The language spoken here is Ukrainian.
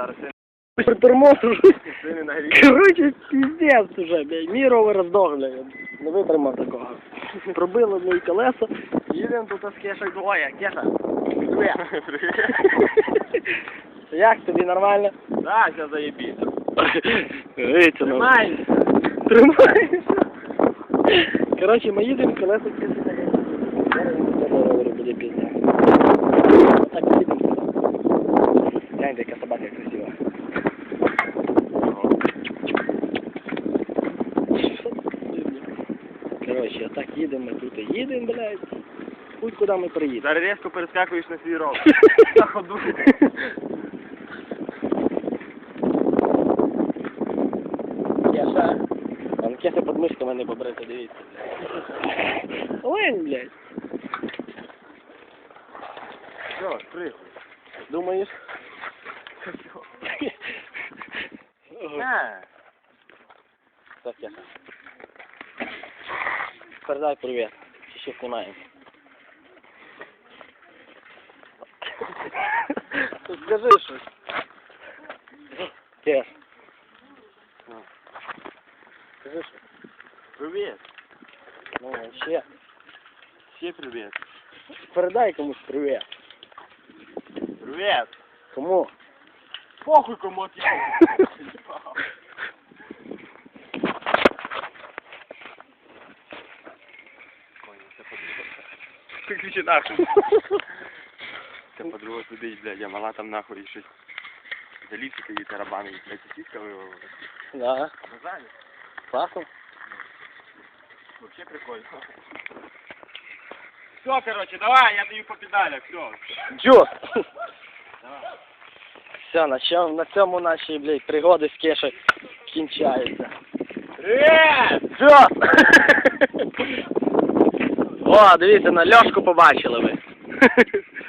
зараз Приторможу. Короче, пиздец уже, блядь. Мій ровер роздох, блядь. Не витримав такого. Пробило мої колеса. Їдемо тут з кешок двоє. Кеша. Привіт. Як тобі нормально? Да, зараз заєбісь. Витягнув. Тримай. Тримайся. Коротше, ми їдемо, колеса кисі Зараз на цьому ровері буде пізня. Так їдемо. Гляньте, яка собака красива. Коротше, так їдемо, тут і їдемо, блядь. Будь куди ми приїдемо. Зараз різко перескакуєш на свій рог. На ходу. Кеша. Там кеса під мишками не побрити, дивіться. Лень, блядь. Що, прихуй. Думаєш? На. Так, Кеша. Передай привіт. Чи ще знімаємо? Скажи щось. Кеш. Скажи щось. Привіт. Ну, ще. Всі привіт. Передай комусь привіт. Привіт. Кому? Похуй кому ти. Виключи нахуй. Це подруга сидить, блядь, я мала там нахуй щось. Залізки такі тарабани, блядь, сіська вивела. Да. Не знаю. Класно. Вообще прикольно. Все, короче, давай, я даю по педалях, все. Джо! Давай. Все, на цьому, на цьому наші, блядь, пригоди з кешею кінчаються. Привет! Все! О, дивіться, на льошку побачили ви.